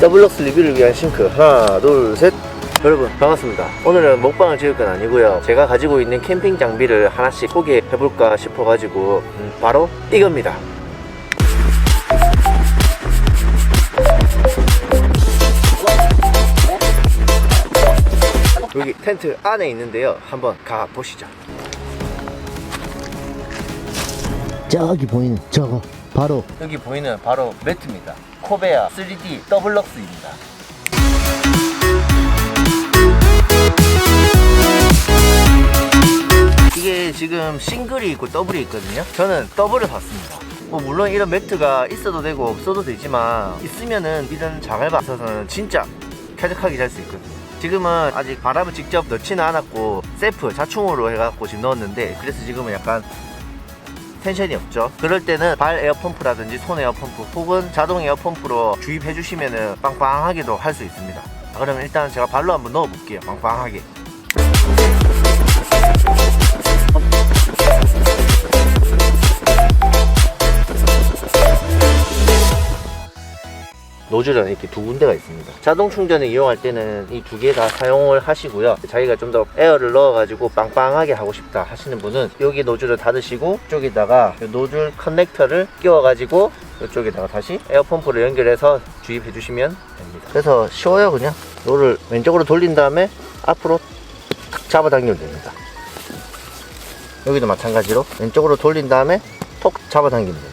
더블럭스 리뷰를 위한 싱크. 하나 둘셋. 여러분 반갑습니다. 오늘은 먹방을 찍을 건 아니고요. 제가 가지고 있는 캠핑 장비를 하나씩 소개해 볼까 싶어 가지고 음, 바로 이겁니다. 여기 텐트 안에 있는데요. 한번 가 보시죠. 저기 보이는 저거 바로 여기 보이는 바로 매트입니다 코베아 3D 더블럭스입니다. 이게 지금 싱글이 있고 더블이 있거든요. 저는 더블을 샀습니다. 뭐 물론 이런 매트가 있어도 되고 없어도 되지만 있으면은 이런 자갈바 있어서는 진짜 쾌적하게 잘 수 있거든요. 지금은 아직 바람을 직접 넣지는 않았고 셀프 자충으로 해갖고 지금 넣었는데 그래서 지금은 약간 텐션이 없죠. 그럴 때는 발 에어펌프라든지 손 에어펌프 혹은 자동 에어펌프로 주입해 주시면은 빵빵하게도 할 수 있습니다. 아, 그러면 일단 제가 발로 한번 넣어 볼게요. 빵빵하게 노즐은 이렇게 두 군데가 있습니다. 자동 충전을 이용할 때는 이 두 개 다 사용을 하시고요. 자기가 좀 더 에어를 넣어 가지고 빵빵하게 하고 싶다 하시는 분은 여기 노즐을 닫으시고 이쪽에다가 이 노즐 커넥터를 끼워 가지고 이쪽에다가 다시 에어펌프를 연결해서 주입해 주시면 됩니다. 그래서 쉬워요 그냥. 노를 왼쪽으로 돌린 다음에 앞으로 탁 잡아당기면 됩니다. 여기도 마찬가지로 왼쪽으로 돌린 다음에 톡 잡아당기면 됩니다.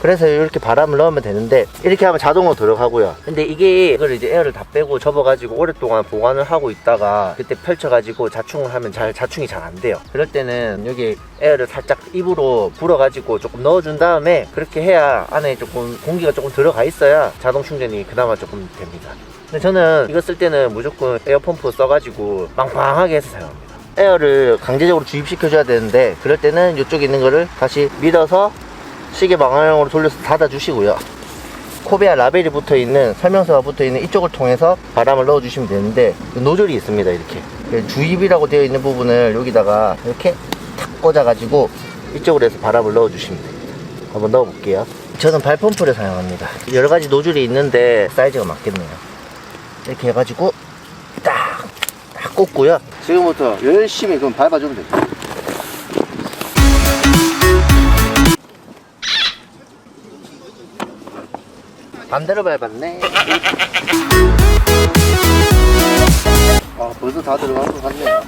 그래서 이렇게 바람을 넣으면 되는데 이렇게 하면 자동으로 들어가고요. 근데 이게 이걸 이제 에어를 다 빼고 접어가지고 오랫동안 보관을 하고 있다가 그때 펼쳐가지고 자충을 하면 잘 자충이 잘 안 돼요. 그럴 때는 여기 에어를 살짝 입으로 불어가지고 조금 넣어준 다음에 그렇게 해야 안에 조금 공기가 조금 들어가 있어야 자동 충전이 그나마 조금 됩니다. 근데 저는 이거 쓸 때는 무조건 에어펌프 써가지고 빵빵하게 해서 사용합니다. 에어를 강제적으로 주입시켜줘야 되는데 그럴 때는 이쪽에 있는 거를 다시 밀어서 시계 방향으로 돌려서 닫아 주시고요. 코베아 라벨이 붙어 있는 설명서가 붙어 있는 이쪽을 통해서 바람을 넣어 주시면 되는데 노즐이 있습니다 이렇게. 그 주입이라고 되어 있는 부분을 여기다가 이렇게 탁 꽂아 가지고 이쪽으로 해서 바람을 넣어 주시면 됩니다 한번 넣어 볼게요. 저는 발펌프를 사용합니다. 여러 가지 노즐이 있는데 사이즈가 맞겠네요. 이렇게 해가지고 딱, 딱 꽂고요. 지금부터 열심히 그럼 밟아주면 됩니다 반대로 밟았네. 아, 벌써 다 들어간 것 같네요.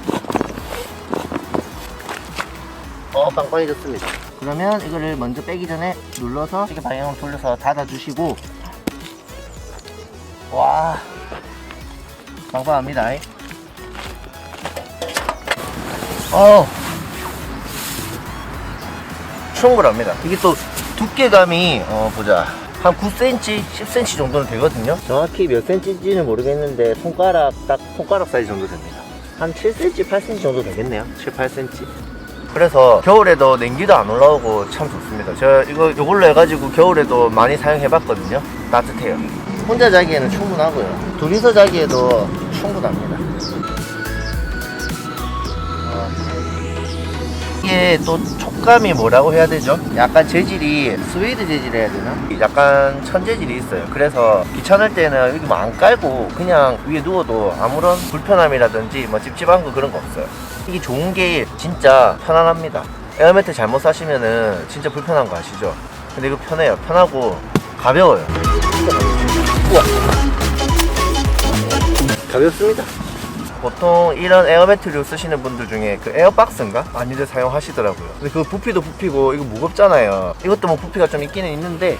어, 빵빵해졌습니다. 그러면 이거를 먼저 빼기 전에 눌러서 시계 방향으로 돌려서 닫아주시고, 와, 빵빵합니다. 어, 충분합니다. 이게 또 두께감이, 어, 보자. 한 9cm, 10cm 정도는 되거든요. 정확히 몇 cm인지는 모르겠는데 손가락 딱 손가락 사이즈 정도 됩니다. 한 7cm, 8cm 정도 되겠네요. 7, 8cm. 그래서 겨울에도 냉기도 안 올라오고 참 좋습니다. 제가 이거 이걸로 해가지고 겨울에도 많이 사용해봤거든요. 따뜻해요. 혼자 자기에는 충분하고요. 둘이서 자기에도 충분합니다. 이게 또 촉감이 뭐라고 해야 되죠? 약간 재질이 스웨이드 재질 해야 되나? 약간 천재질이 있어요. 그래서 귀찮을 때는 여기 뭐안 깔고 그냥 위에 누워도 아무런 불편함이라든지 뭐 찝찝한 거 그런 거 없어요. 이게 좋은 게 진짜 편안합니다. 에어매트 잘못 사시면은 진짜 불편한 거 아시죠? 근데 이거 편해요. 편하고 가벼워요. 우와. 가볍습니다. 보통 이런 에어 매트류 쓰시는 분들 중에 그 에어박스인가? 많이들 사용하시더라고요. 근데 그 부피도 부피고 이거 무겁잖아요. 이것도 뭐 부피가 좀 있기는 있는데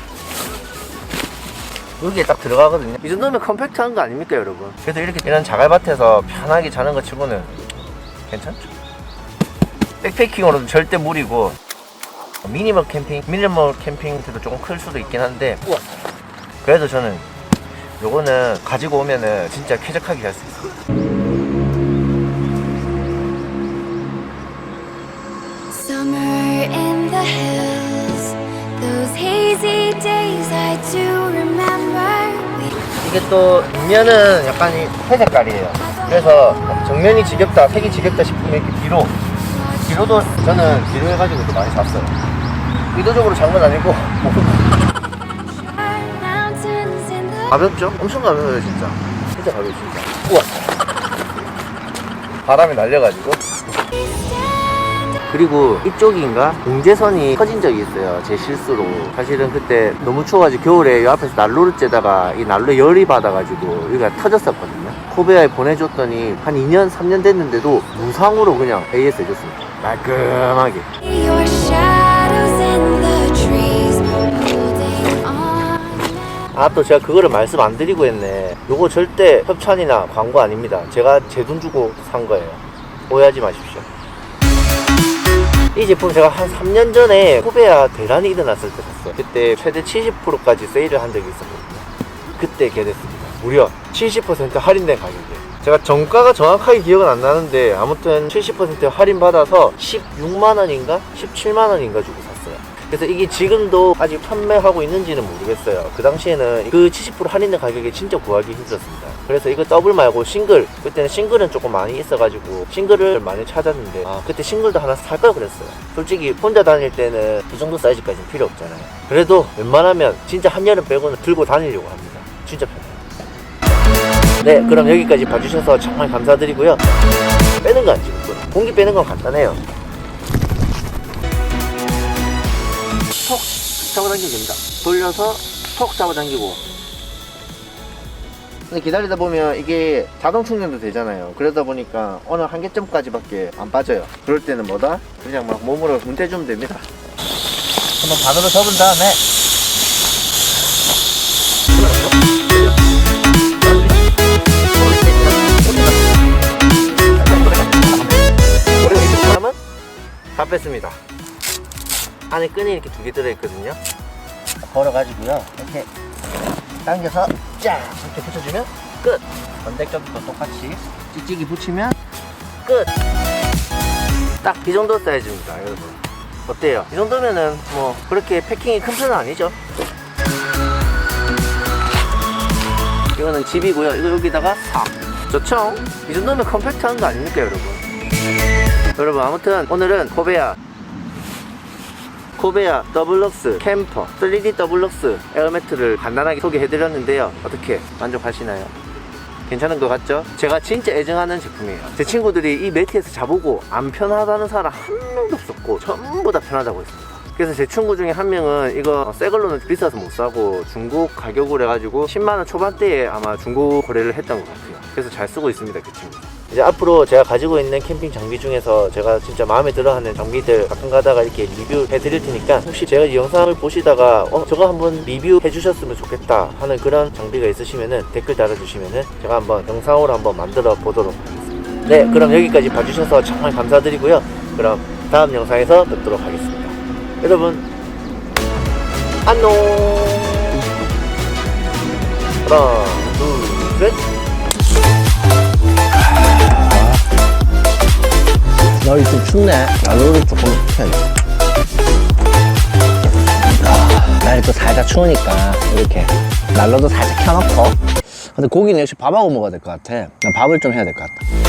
여기에 딱 들어가거든요. 이 정도면 컴팩트한 거 아닙니까, 여러분? 그래도 이렇게 이런 자갈밭에서 편하게 자는 것 치고는 괜찮죠? 백패킹으로도 절대 무리고 미니멀 캠핑, 미니멀 캠핑도 조금 클 수도 있긴 한데 우와. 그래도 저는 요거는 가지고 오면은 진짜 쾌적하게 잘 수 있어요. 이게 또 뒷면은 약간 이 회색깔이에요. 그래서 정면이 지겹다, 색이 지겹다 싶으면 이렇게 뒤로 뒤로도 저는 뒤로 해가지고 또 많이 샀어요. 의도적으로 잔건 아니고 가볍죠? 엄청 가벼워요 진짜 진짜 가벼워 진짜 우와 바람이 날려가지고 그리고 이쪽인가? 공제선이 터진 적이 있어요 제 실수로. 사실은 그때 너무 추워가지고 겨울에 이 앞에서 난로를 쬐다가 이 난로에 열이 받아가지고 여기가 터졌었거든요. 코베아에 보내줬더니 한 2년 3년 됐는데도 무상으로 그냥 AS 해줬습니다. 깔끔하게. Your shadows in the trees, holding on. 아또 제가 그거를 말씀 안 드리고 했네. 요거 절대 협찬이나 광고 아닙니다. 제가 제 돈 주고 산 거예요. 오해하지 마십시오 이 제품 제가 한 3년 전에 코베아 대란이 일어났을 때 샀어요. 그때 최대 70%까지 세일을 한 적이 있었거든요. 그때 개됐습니다. 무려 70% 할인된 가격에 제가 정가가 정확하게 기억은 안 나는데 아무튼 70% 할인 받아서 16만 원인가? 17만 원인가 주고 샀어요. 그래서 이게 지금도 아직 판매하고 있는지는 모르겠어요. 그 당시에는 그 70% 할인된 가격에 진짜 구하기 힘들었습니다. 그래서 이거 더블 말고 싱글, 그때는 싱글은 조금 많이 있어가지고 싱글을 많이 찾았는데 아, 그때 싱글도 하나 살걸 그랬어요. 솔직히 혼자 다닐 때는 이 정도 사이즈까지는 필요 없잖아요. 그래도 웬만하면 진짜 한여름 빼고는 들고 다니려고 합니다. 진짜 편해요. 네, 그럼 여기까지 봐주셔서 정말 감사드리고요. 빼는 거안 찍었구나. 공기 빼는 건 간단해요. 톡 잡아당기면 됩니다. 돌려서 톡 잡아당기고. 근데 기다리다 보면 이게 자동 충전도 되잖아요. 그러다 보니까 어느 한계점까지밖에 안 빠져요. 그럴 때는 뭐다? 그냥 막 몸으로 문대주면 됩니다. 한번 반으로 접은 다음에 그러면 다 뺐습니다. 안에 끈이 이렇게 두 개 들어있거든요. 걸어가지고요. 이렇게 당겨서 쫙 이렇게 붙여주면 끝. 반대쪽도 똑같이 찍찍이 붙이면 끝. 딱 이 정도 사이즈입니다, 여러분. 어때요? 이 정도면은 뭐 그렇게 패킹이 큰 편은 아니죠. 이거는 집이고요. 이거 여기다가 4. 좋죠? 이 정도면 컴팩트한 거 아닙니까, 여러분? 여러분 아무튼 오늘은 코베아 코베아 더블럭스 캠퍼 3D 더블럭스 에어매트를 간단하게 소개해드렸는데요. 어떻게 만족하시나요? 괜찮은 것 같죠? 제가 진짜 애정하는 제품이에요. 제 친구들이 이 매트에서 자보고 안 편하다는 사람 한 명도 없었고 전부 다 편하다고 했습니다. 그래서 제 친구 중에 한 명은 이거 새 걸로는 비싸서 못 사고 중고 가격으로 해가지고 10만원 초반대에 아마 중고 거래를 했던 것 같아요. 그래서 잘 쓰고 있습니다 그 친구 이제 앞으로 제가 가지고 있는 캠핑 장비 중에서 제가 진짜 마음에 들어 하는 장비들 가끔 가다가 이렇게 리뷰해 드릴 테니까 혹시 제가 이 영상을 보시다가 어 저거 한번 리뷰해 주셨으면 좋겠다 하는 그런 장비가 있으시면은 댓글 달아주시면은 제가 한번 영상으로 한번 만들어 보도록 하겠습니다. 네 그럼 여기까지 봐주셔서 정말 감사드리고요. 그럼 다음 영상에서 뵙도록 하겠습니다. 여러분 안녕. 하나 둘 셋 날이 좀 춥네. 난로를 조금 켜야지. 아, 날이 또 살짝 추우니까 이렇게 난로도 살짝 켜놓고. 근데 고기는 역시 밥하고 먹어야 될 것 같아. 나 밥을 좀 해야 될 것 같다.